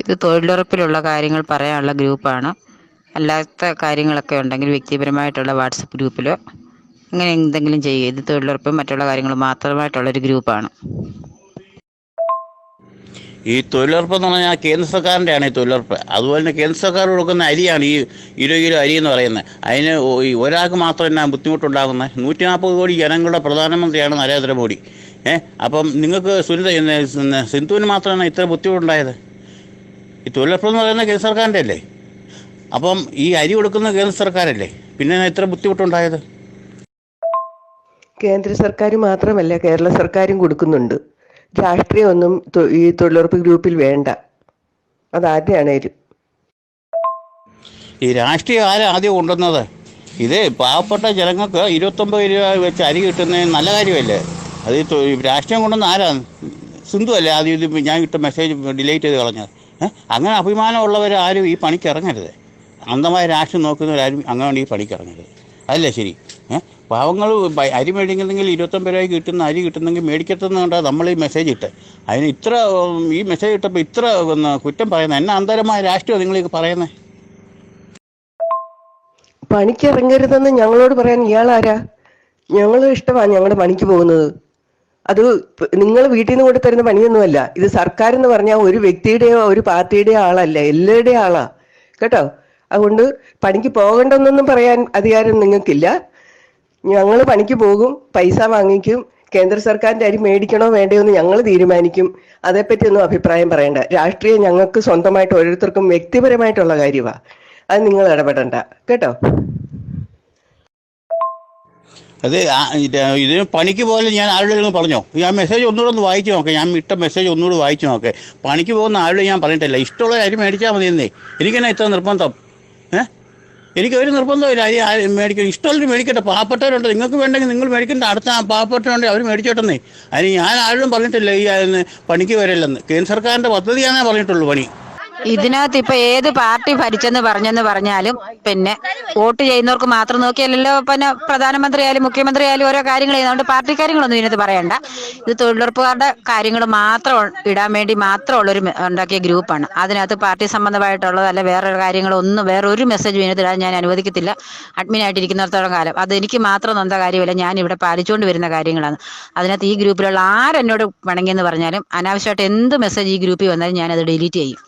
ഇത് തൊഴിലുറപ്പിലുള്ള കാര്യങ്ങൾ പറയാനുള്ള ഗ്രൂപ്പാണ്. അല്ലാത്ത കാര്യങ്ങളൊക്കെ ഉണ്ടെങ്കിൽ വ്യക്തിപരമായിട്ടുള്ള വാട്സപ്പ് ഗ്രൂപ്പിലോ അങ്ങനെ എന്തെങ്കിലും ചെയ്യുക. ഇത് തൊഴിലുറപ്പും മറ്റുള്ള കാര്യങ്ങളും മാത്രമായിട്ടുള്ളൊരു ഗ്രൂപ്പാണ്. ഈ തൊഴിലുറപ്പ് എന്ന് പറഞ്ഞാൽ കേന്ദ്ര സർക്കാരിന്റെയാണ് ഈ തൊഴിലുറപ്പ്. അതുപോലെ തന്നെ കേന്ദ്ര സർക്കാർ കൊടുക്കുന്ന അരിയാണ് ഈ ഇരുപത് കിലോ അരി എന്ന് പറയുന്നത്. അതിന് ഒരാൾക്ക് മാത്രം എന്നാ ബുദ്ധിമുട്ടുണ്ടാകുന്നത്? നൂറ്റി നാൽപ്പത് കോടി ജനങ്ങളുടെ പ്രധാനമന്ത്രിയാണ് നരേന്ദ്രമോദി. ഏഹ് അപ്പം നിങ്ങൾക്ക് സുനിത സിന്ധുവിന് മാത്രമാണ് ഇത്ര ബുദ്ധിമുട്ടുണ്ടായത്? ഈ തൊഴിലുറപ്പ് എന്ന് പറയുന്നത് കേന്ദ്ര സർക്കാരിന്റെ അല്ലേ അപ്പം ഈ അരി കൊടുക്കുന്ന കേന്ദ്ര സർക്കാരല്ലേ? പിന്നെ എത്ര ബുദ്ധിമുട്ടുണ്ടായത്? കേന്ദ്ര സർക്കാർ മാത്രമല്ല കേരള സർക്കാരും കൊടുക്കുന്നുണ്ട്. രാഷ്ട്രീയമൊന്നും ഈ തൊഴിലുറപ്പ് ഗ്രൂപ്പിൽ വേണ്ട. അതാദ്യമാണേലും ഈ രാഷ്ട്രീയം ആരാ ആദ്യം കൊണ്ടുവന്നത്? ഇത് പാവപ്പെട്ട ജനങ്ങൾക്ക് ഇരുപത്തൊമ്പത് രൂപ വെച്ച് അരി കിട്ടുന്നത് നല്ല കാര്യമല്ലേ? അത് രാഷ്ട്രീയം കൊണ്ടുവന്ന ആരാ? സിന്ധു അല്ലേ ആദ്യം ഇത് ഞാൻ ഇട്ട മെസ്സേജ് ഡിലീറ്റ് ചെയ്ത് കളഞ്ഞത്? അങ്ങനെ അഭിമാനമുള്ളവർ ആരും ഈ പണിക്ക് ഇറങ്ങരുത്. അന്ധമായ രാഷ്ട്രം നോക്കുന്നവരാരും അങ്ങനെ ഈ പണിക്ക് ഇറങ്ങരുത്. അതല്ലേ ശരി? പാവങ്ങൾ അരി മേടിക്കുന്നെങ്കിൽ ഇരുപത്തൊമ്പത് രൂപയ്ക്ക് കിട്ടുന്ന അരി കിട്ടുന്നെങ്കിൽ മേടിക്കത്തുന്നുണ്ടാ നമ്മൾ ഈ മെസ്സേജ് ഇട്ട്. അതിന് ഇത്ര ഈ മെസ്സേജ് ഇട്ടപ്പോൾ ഇത്ര കുറ്റം പറയുന്നത്. എന്നാ അന്തരമായ രാഷ്ട്രീയം നിങ്ങൾ പറയുന്നത് പണിക്ക് ഇറങ്ങരുതെന്ന് ഞങ്ങളോട് പറയാൻ ഇയാളാരാ? ഞങ്ങൾ ഇഷ്ടമാണ് ഞങ്ങളുടെ പണിക്ക് പോകുന്നത്. അത് നിങ്ങൾ വീട്ടിൽ നിന്ന് കൊണ്ട് തരുന്ന പണിയൊന്നുമല്ല. ഇത് സർക്കാർ എന്ന് പറഞ്ഞാൽ ഒരു വ്യക്തിയുടെയോ ഒരു പാർട്ടിയുടെയോ ആളല്ല. എല്ലാവരുടെയും ആളാ. കേട്ടോ? അതുകൊണ്ട് പണിക്ക് പോകണ്ടെന്നൊന്നും പറയാൻ അധികാരം നിങ്ങൾക്കില്ല. ഞങ്ങൾ പണിക്ക് പോകും പൈസ വാങ്ങിക്കും കേന്ദ്ര സർക്കാരിന്റെ അരി മേടിക്കണോ വേണ്ടയോ എന്ന് ഞങ്ങൾ തീരുമാനിക്കും. അതേപ്പറ്റി ഒന്നും അഭിപ്രായം പറയണ്ട. രാഷ്ട്രീയം ഞങ്ങൾക്ക് സ്വന്തമായിട്ട് ഓരോരുത്തർക്കും വ്യക്തിപരമായിട്ടുള്ള കാര്യമാണ് അത് നിങ്ങൾ ഇടപെടണ്ട. കേട്ടോ? അത് ഇതിന് പണിക്ക് പോലെ ഞാൻ ആരോടെങ്കിലും പറഞ്ഞോ? ഞാൻ മെസ്സേജ് ഒന്നുകൂടെ ഒന്ന് വായിച്ചു നോക്കാം. ഞാൻ ഇട്ട മെസ്സേജ് ഒന്നുകൂടെ വായിച്ചു നോക്കേ. പണിക്ക് പോകുന്ന ആരുടെ ഞാൻ പറഞ്ഞിട്ടില്ല. ഇഷ്ടമുള്ള അരി മേടിച്ചാൽ മതി എന്നേ എനിക്കെന്നാ ഇത്ര നിർബന്ധം? ഏ? എനിക്ക് ഒരു നിർബന്ധമില്ല അരി മേടിക്കും ഇഷ്ടമുള്ളവർ മേടിക്കട്ടെ. പാവപ്പെട്ടവരുണ്ട്. നിങ്ങൾക്ക് വേണ്ടെങ്കിൽ നിങ്ങൾ മേടിക്കേണ്ട. അടുത്ത പാവപ്പെട്ടവരുണ്ട് അവർ മേടിച്ചോട്ടെന്നേ. അതിന് ഞാൻ ആരോടും പറഞ്ഞിട്ടില്ല. ഈ പണിക്ക് വരില്ലെന്ന്. കേന്ദ്ര സർക്കാരിന്റെ പദ്ധതിയാണേ പറഞ്ഞിട്ടുള്ളൂ പണി. ഇതിനകത്ത് ഇപ്പൊ ഏത് പാർട്ടി ഭരിച്ചെന്ന് പറഞ്ഞെന്ന് പറഞ്ഞാലും പിന്നെ വോട്ട് ചെയ്യുന്നവർക്ക് മാത്രം നോക്കിയല്ലല്ലോ പിന്നെ പ്രധാനമന്ത്രി ആയാലും മുഖ്യമന്ത്രി ആയാലും ഓരോ കാര്യങ്ങൾ ചെയ്യുന്നതുകൊണ്ട് പാർട്ടി കാര്യങ്ങളൊന്നും ഇതിനകത്ത് പറയണ്ട. ഇത് തൊഴിലുറപ്പുകാരുടെ കാര്യങ്ങൾ മാത്രം ഇടാൻ വേണ്ടി മാത്രമുള്ളൊരു ഉണ്ടാക്കിയ ഗ്രൂപ്പാണ്. അതിനകത്ത് പാർട്ടി സംബന്ധമായിട്ടുള്ളത് അല്ല വേറെ കാര്യങ്ങളൊന്നും വേറെ ഒരു മെസ്സേജ് ഇതിനകത്ത് ഇടാൻ ഞാൻ അനുവദിക്കത്തില്ല. അഡ്മിൻ ആയിട്ടിരിക്കുന്നിടത്തോളം കാലം. അത് എനിക്ക് മാത്രം നന്ദ കാര്യമല്ല. ഞാൻ ഇവിടെ പാലിച്ചുകൊണ്ട് വരുന്ന കാര്യങ്ങളാണ്. അതിനകത്ത് ഈ ഗ്രൂപ്പിലുള്ള ആരെന്നോട് എന്ന് പറഞ്ഞാലും അനാവശ്യമായിട്ട് എന്ത് മെസ്സേജ് ഈ ഗ്രൂപ്പിൽ വന്നാലും ഞാനത് ഡിലീറ്റ് ചെയ്യും.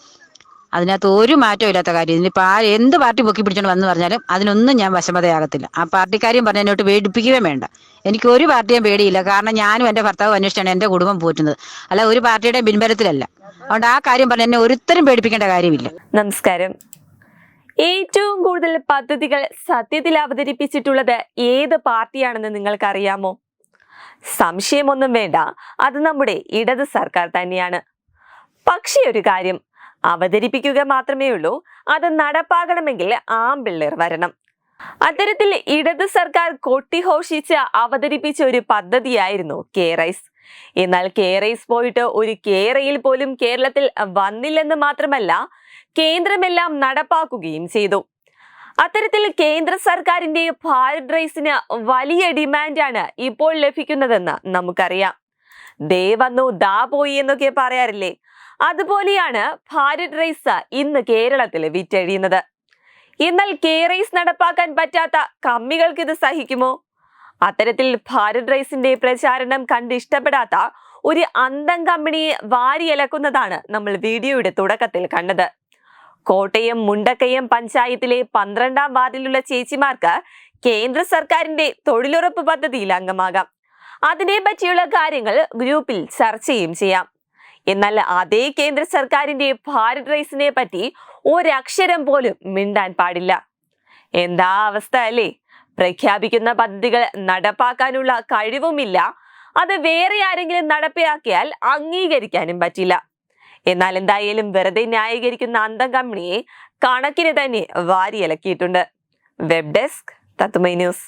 അതിനകത്ത് ഒരു മാറ്റവും ഇല്ലാത്ത കാര്യം. ഇനിയിപ്പോൾ ആ എന്ത് പാർട്ടി പൊക്കി പിടിച്ചോണ്ട് വന്നു പറഞ്ഞാലും അതിനൊന്നും ഞാൻ വശമതയാകത്തില്ല. ആ പാർട്ടിക്കാരെയും പറഞ്ഞ് എന്നോട്ട് പേടിപ്പിക്കുകയും വേണ്ട. എനിക്ക് ഒരു പാർട്ടിയും പേടിയില്ല. കാരണം ഞാനും എന്റെ ഭർത്താവും അന്വേഷിച്ചാണ് എന്റെ കുടുംബം പോറ്റുന്നത്. അല്ല ഒരു പാർട്ടിയുടെ പിൻബലത്തിലല്ല. അതുകൊണ്ട് ആ കാര്യം പറഞ്ഞ് എന്നെ ഒരുത്തരും പേടിപ്പിക്കേണ്ട കാര്യമില്ല. നമസ്കാരം. ഏറ്റവും കൂടുതൽ പദ്ധതികൾ സത്യത്തിൽ അവതരിപ്പിച്ചിട്ടുള്ളത് ഏത് പാർട്ടിയാണെന്ന് നിങ്ങൾക്കറിയാമോ? സംശയമൊന്നും വേണ്ട. അത് നമ്മുടെ ഇടത് സർക്കാർ തന്നെയാണ്. പക്ഷേ ഒരു കാര്യം. അവതരിപ്പിക്കുക മാത്രമേ ഉള്ളൂ. അത് നടപ്പാകണമെങ്കിൽ ആമ്പിള്ളേർ വരണം. അത്തരത്തിൽ ഇടത് സർക്കാർ കൊട്ടിഘോഷിച്ച് അവതരിപ്പിച്ച ഒരു പദ്ധതിയായിരുന്നു കെ റൈസ്. എന്നാൽ കെ റൈസ് പോയിട്ട് ഒരു കേരയിൽ പോലും കേരളത്തിൽ വന്നില്ലെന്ന് മാത്രമല്ല കേന്ദ്രമെല്ലാം നടപ്പാക്കുകയും ചെയ്തു. അത്തരത്തിൽ കേന്ദ്ര സർക്കാരിന്റെ ഭാരത് റൈസിന് വലിയ ഡിമാൻഡാണ് ഇപ്പോൾ ലഭിക്കുന്നതെന്ന് നമുക്കറിയാം. ദേ വന്നു ദാ പോയി എന്നൊക്കെ പറയാറില്ലേ? അതുപോലെയാണ് ഭാരത് റൈസ് ഇന്ന് കേരളത്തിൽ വിറ്റഴിയുന്നത്. എന്നാൽ കെ റൈസ് നടപ്പാക്കാൻ പറ്റാത്ത കമ്മികൾക്ക് ഇത് സഹിക്കുമോ? അത്തരത്തിൽ ഭാരത് റൈസിന്റെ പ്രചാരണം കണ്ട് ഇഷ്ടപ്പെടാത്ത ഒരു അന്തം കമ്പനിയെ വാരിയലക്കുന്നതാണ് നമ്മൾ വീഡിയോയുടെ തുടക്കത്തിൽ കണ്ടത്. കോട്ടയം മുണ്ടക്കയം പഞ്ചായത്തിലെ പന്ത്രണ്ടാം വാർഡിലുള്ള ചേച്ചിമാർക്ക് കേന്ദ്ര സർക്കാരിന്റെ തൊഴിലുറപ്പ് പദ്ധതിയിൽ അംഗമാകാം. അതിനെ പറ്റിയുള്ള കാര്യങ്ങൾ ഗ്രൂപ്പിൽ ചർച്ചയും ചെയ്യാം എന്നാൽ അതേ കേന്ദ്ര സർക്കാരിന്റെ ഭാരത് റൈസിനെ പറ്റി ഒരക്ഷരം പോലും മിണ്ടാൻ പാടില്ല. എന്താ അവസ്ഥ അല്ലേ? പ്രഖ്യാപിക്കുന്ന പദ്ധതികൾ നടപ്പാക്കാനുള്ള കഴിവുമില്ല. അത് വേറെ ആരെങ്കിലും നടപ്പിലാക്കിയാൽ അംഗീകരിക്കാനും പറ്റില്ല. എന്നാൽ എന്തായാലും വെറുതെ ന്യായീകരിക്കുന്ന അന്തം കമ്പനിയെ കണക്കിന് തന്നെ വാരിയലക്കിയിട്ടുണ്ട്. വെബ് ഡെസ്ക് തത്തുമൈ ന്യൂസ്.